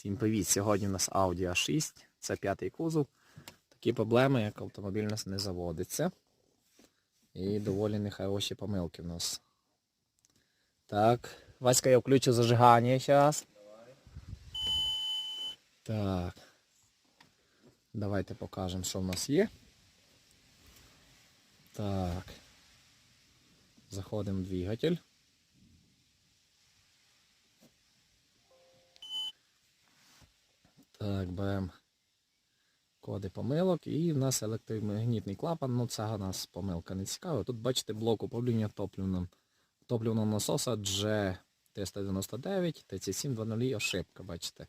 Всім привіт! Сьогодні у нас Audi A6, це п'ятий кузов. Такі проблеми, як автомобіль у нас не заводиться. І доволі нехороші помилки в нас. Так, Васька, я включу зажигання зараз. Так. Давайте покажемо, що в нас є. Так. Заходимо в двигатель. Так, беремо коди помилок і в нас електромагнітний клапан, ну це нас помилка не цікава. Тут бачите блок управління топливним. Топливного насоса G399, TC720 ошибка, бачите.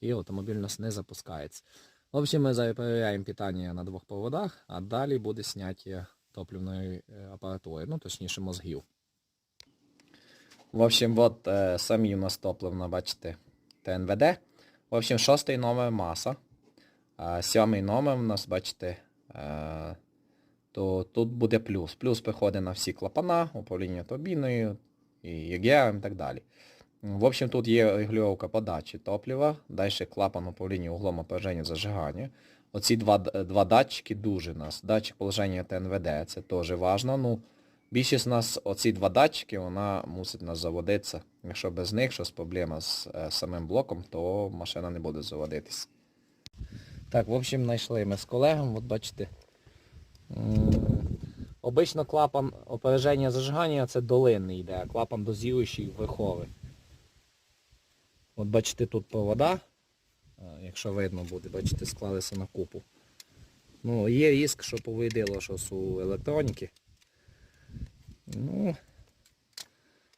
І автомобіль у нас не запускається. В общем, ми перевіряємо питання на двох проводах, а далі буде зняття топливної е, апаратури, ну точніше мозгів. В общем, от е, самі у нас топливна, бачите, ТНВД. В общем, шостий номер маса. Сьомий номер у нас, бачите, е, то тут буде плюс. Плюс приходить на всі клапана, управління турбіною, і ЄГР і так далі. В общем, тут є регулювання подачі топлива, далі клапан управління углом опереження зажигання. Оці два, два датчики дуже нас. Датчик положення ТНВД, це теж важливо. Ну, більшість у нас, оці два датчики, вона мусить нас заводитися. Якщо без них щось проблема з е, самим блоком, то машина не буде заводитись. Так, в общем, знайшли ми з колегом, от бачите. Обично клапан опереження зажигання це долинний йде, а клапан дозіруючий верховий. От бачите, тут провода, якщо видно буде, бачите, склалися на купу. Ну, є риск, що повиділо щось у електроніки. Ну,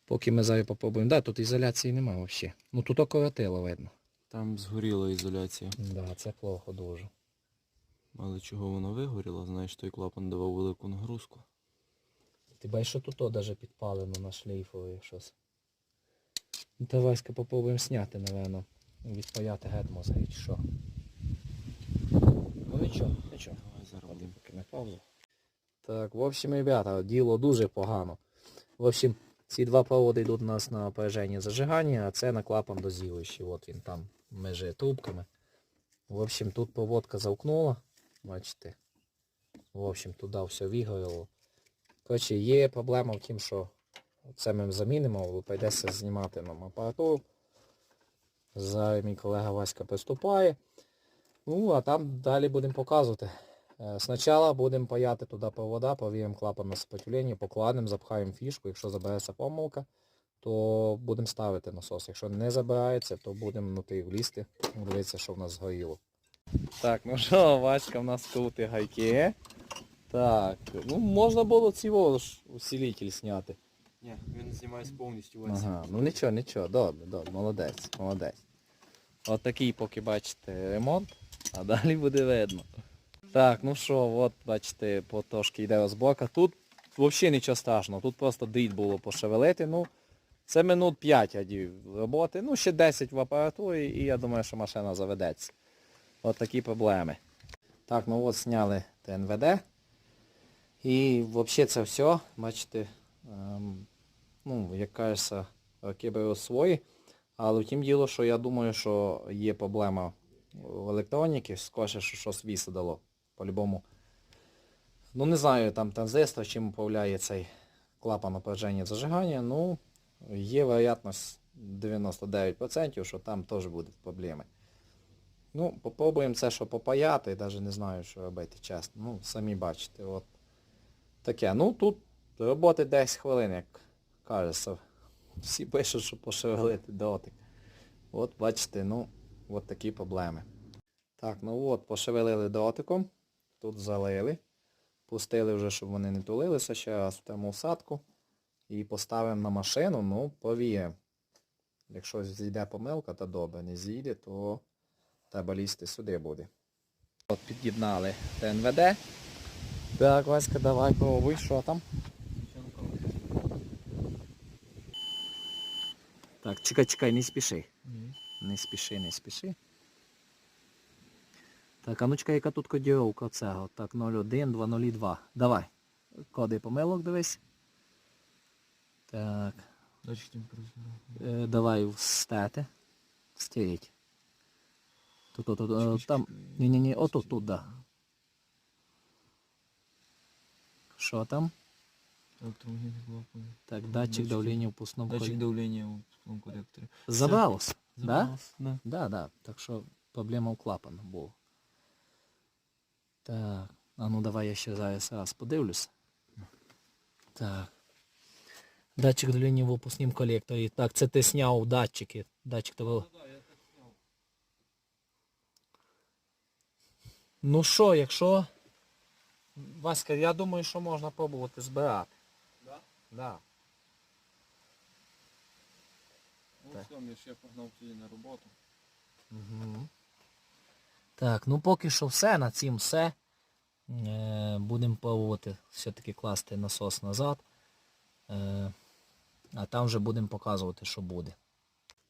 поки ми зараз попробуємо. Да, тут ізоляції немає взагалі. Ну тут окоротило видно. Там згоріла ізоляція. Да, це плохо дуже. Але чого воно вигоріло, знаєш, той клапан давав велику нагрузку. Ти бачиш, що тут даже підпалено на шлейфові щось. Ну та Васька попробуємо зняти, напевно. Відпаяти гет мозги чи що. Ну нічого, нічого. Давай зараз Один будемо. поки на паузу. Так, в общем, ребята, діло дуже погано. В общем, ці два проводи йдуть у нас на опереження зажигання, а це на клапан дозіруючий. От він там меже трубками. В общем, тут проводка замкнула. Бачите. В общем, туди все вигоріло. Коротше, є проблема в тім, що це ми замінимо, прийдеться знімати нам апаратуру. Зараз мій колега Васька приступає. Ну, а там далі будемо показувати. Е, Спочатку будемо паяти туди провода, провіримо клапан на сопротивлення, покладемо, запхаємо фішку. Якщо забереться помилка, то будемо ставити насос. Якщо не забирається, то будемо внутрі влізти, дивитися, що в нас згоріло. Так, ну що, Васька в нас крути гайки. Так, ну можна було цього ж усилитель зняти. Ні, він знімається повністю Ага, ну нічого, нічого, добре, добре, молодець, молодець. От такий поки бачите ремонт, а далі буде видно. Так, ну що, от бачите, потрошки йде розборка. Тут взагалі нічого страшного, тут просто дріт було пошевелити. Ну, це минут 5 адів роботи, ну ще 10 в апаратурі і я думаю, що машина заведеться. От такі проблеми. Так, ну от зняли ТНВД. І взагалі це все, бачите, ем, ну, як кажеться, роки беруть свої. Але втім діло, що я думаю, що є проблема в електроніці, скоріше, що щось висадило. По-любому. Ну не знаю, там транзистор, чим управляє цей клапан опереження зажигання, ну є вероятність 99%, що там теж будуть проблеми. Ну, попробуємо це, що попаяти, навіть не знаю, що робити, чесно. Ну, самі бачите, от таке. Ну тут роботи 10 хвилин, як кажеться. Всі пишуть, що пошевелити дотик. От бачите, ну, от такі проблеми. Так, ну от, пошевелили дотиком. Тут залили. Пустили вже, щоб вони не тулилися ще раз в термоусадку. І поставимо на машину, ну, повіємо. Якщо зійде помилка, то добре. Не зійде, то треба лізти сюди буде. От під'єднали ТНВД. Так, Васька, давай пробуй, що там? Так, чекай, чекай, не спіши. Не спіши, не спіши. Так, а ну яка тут кодіровка цього. Так, 01, 202. Давай. Коди помилок дивись. Так. Датчик. Е, давай встати. Стеріть. Тут, тут, тут, е, там. Ні-ні-ні, отут, тут, да. Що там? Так, датчик давлення в пускному Датчик колі. давлення у пускному коректорі. Забралось, да? Забралось, Да. Да, да. Так що проблема у клапана була. Так, а ну давай я ще зараз раз подивлюся. Так. Датчик давлення в опуснім колекторі. Так, це ти сняв датчики. Датчик того. Ну що, якщо. Васька, я думаю, що можна пробувати збирати. Да? Да. Ну все, я ще погнав тоді на роботу. Угу. Так, ну поки що все, на цім все. Е, будемо пробувати все-таки класти насос назад. Е, а там вже будемо показувати, що буде.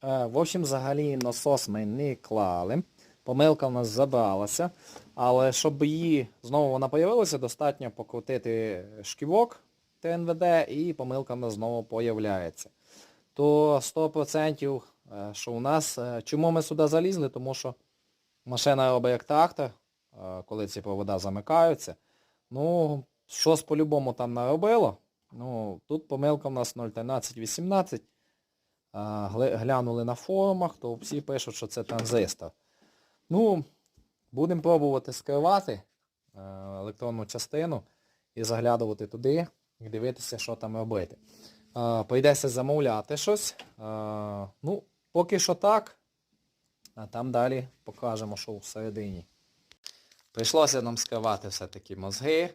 Е, в общем, взагалі насос ми не клали. Помилка в нас забралася. Але щоб її знову вона появилася, достатньо покрутити шківок ТНВД і помилка в нас знову появляється. То 100% е, що у нас. е, Чому ми сюди залізли? Тому що машина робить як трактор, е, коли ці провода замикаються. Ну, щось по-любому там наробило. Ну, тут помилка в нас 01318. Е, Глянули на форумах, то всі пишуть, що це транзистор. Ну, будемо пробувати скривати е, електронну частину і заглядувати туди і дивитися, що там робити. Прийдеться замовляти щось. Ну, поки що так. А там далі покажемо, що всередині. Прийшлося нам скривати все-таки мозги.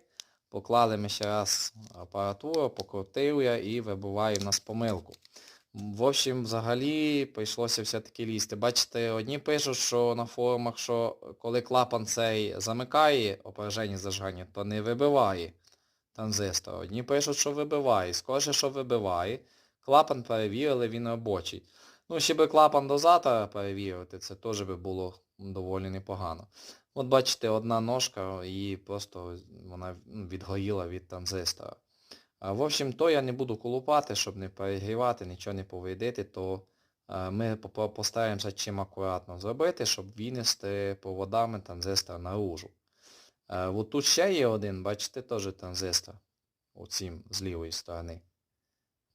Поклали ми ще раз апаратуру, покрутив я і вибиваю в нас помилку. В общем, взагалі прийшлося все-таки лізти. Бачите, одні пишуть, що на форумах, що коли клапан цей замикає опереження зажигання, то не вибиває транзистор. Одні пишуть, що вибиває. Схоже, що вибиває. Клапан перевірили, він робочий. Ну, ще би клапан дозатора перевірити, це теж би було доволі непогано. От бачите, одна ножка і просто вона ну, відгоріла від транзистора. В общем, то я не буду колупати, щоб не перегрівати, нічого не повредити, то ми постараємося чим акуратно зробити, щоб винести проводами транзистор наружу. От тут ще є один, бачите, теж транзистор. Оцім з лівої сторони.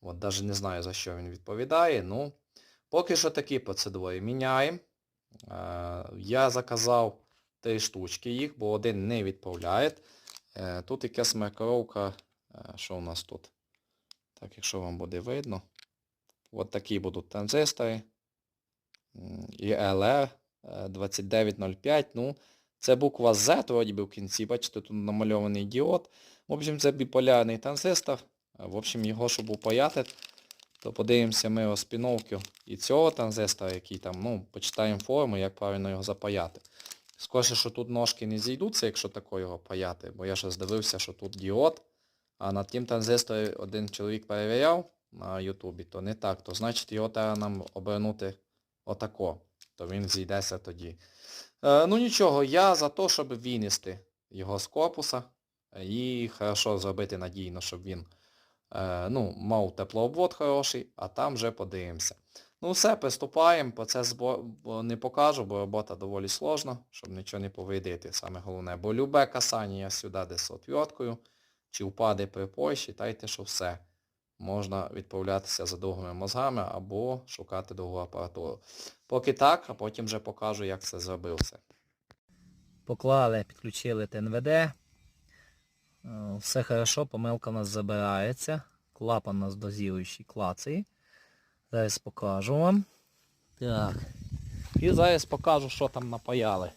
От навіть не знаю за що він відповідає. Ну, поки що такі процедури міняємо. Е, Я заказав три штучки їх, бо один не відправляє. Е, Тут якась маркировка, е, що у нас тут? Так, якщо вам буде видно. От такі будуть транзистори. І LR е, 2905. Ну, це буква Z, вроді би в кінці, бачите, тут намальований діод. В общем, це біполярний транзистор. В общем, його, щоб упаяти, то подивимося ми розпіновки і цього транзистора, який там, ну, почитаємо форму, як правильно його запаяти. Скоріше, що тут ножки не зійдуться, якщо тако його паяти, бо я ще здивився, що тут діод, а на тім транзисторі один чоловік перевіряв на Ютубі, то не так, то значить його треба нам обернути отако, то він зійдеться тоді. Е, ну нічого, я за те, щоб винести його з корпуса і хорошо зробити надійно, щоб він ну, мав теплообвод хороший, а там вже подивимося. Ну все, приступаємо, процес не покажу, бо робота доволі сложна, щоб нічого не повредити, саме головне. Бо любе касання сюди десь отвіткою, чи впаде при Польщі, тайте, що все. Можна відправлятися за другими мозгами або шукати другу апаратуру. Поки так, а потім вже покажу, як це зробив все. Поклали, підключили ТНВД. Е, Все хорошо, помилка у нас забирається. Клапан у нас дозіруючий клацає. Зараз покажу вам. Так. І зараз покажу, що там напаяли.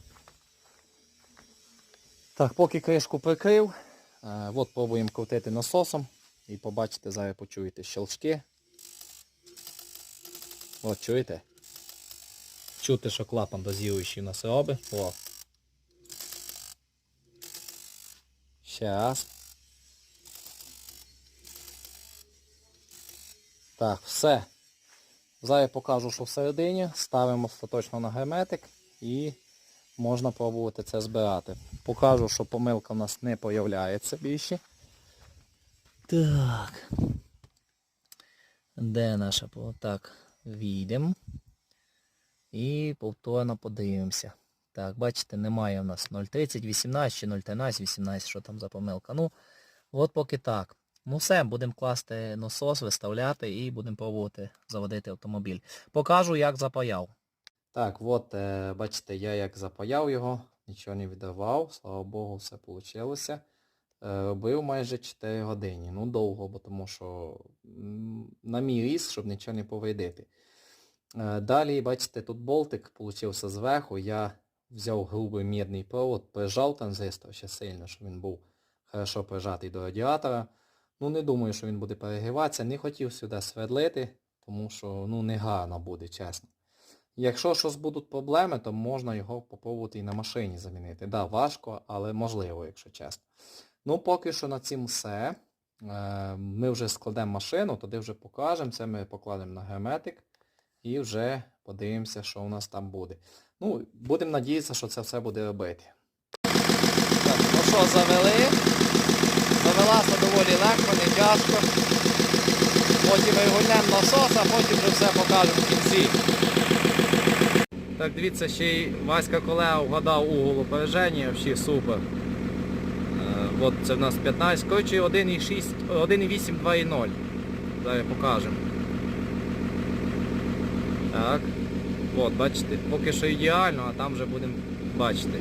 Так, поки кришку прикрив, е, от пробуємо крутити насосом. І побачите, зараз почуєте щелчки. От чуєте? Чути, що клапан дозіруючий у нас робить. О. Ще. Так, все. Зараз покажу, що всередині. Ставимо остаточно на герметик і можна пробувати це збирати. Покажу, що помилка в нас не появляється більше. Так. Де наша Так, війдемо. І повторно подивимося. Так, бачите, немає у нас 0,30, 18 чи 0,13, 18, що там за помилка. Ну, от поки так. Ну все, будемо класти насос, виставляти і будемо пробувати заводити автомобіль. Покажу, як запаяв. Так, от, е, бачите, я як запаяв його, нічого не віддавав, слава Богу, все вийшло. Е, Робив майже 4 години. Ну, довго, бо тому що на мій ріст, щоб нічого не повредити. Е, Далі, бачите, тут болтик получився зверху. Я взяв грубий мідний провод, прижав транзистор ще сильно, щоб він був хорошо прижатий до радіатора. Ну, не думаю, що він буде перегріватися. Не хотів сюди свердлити, тому що ну, не гарно буде, чесно. Якщо щось будуть проблеми, то можна його попробувати і на машині замінити. Да, важко, але можливо, якщо чесно. Ну, поки що на цім все. Е, Ми вже складемо машину, тоді вже покажемо. Це ми покладемо на герметик і вже подивимося, що у нас там буде. Ну, будемо надіятися, що це все буде робити. Так, ну що, завели. Завелася доволі легко, не тяжко. Потім вигульнемо насос, а потім вже все покажемо в кінці. Так, дивіться, ще й Васька колега вгадав угол опереження, взагалі супер. Е, от це в нас 15, коротше 1,8, 2,0. Зараз покажемо. Так. От, бачите, поки що ідеально, а там вже будемо бачити.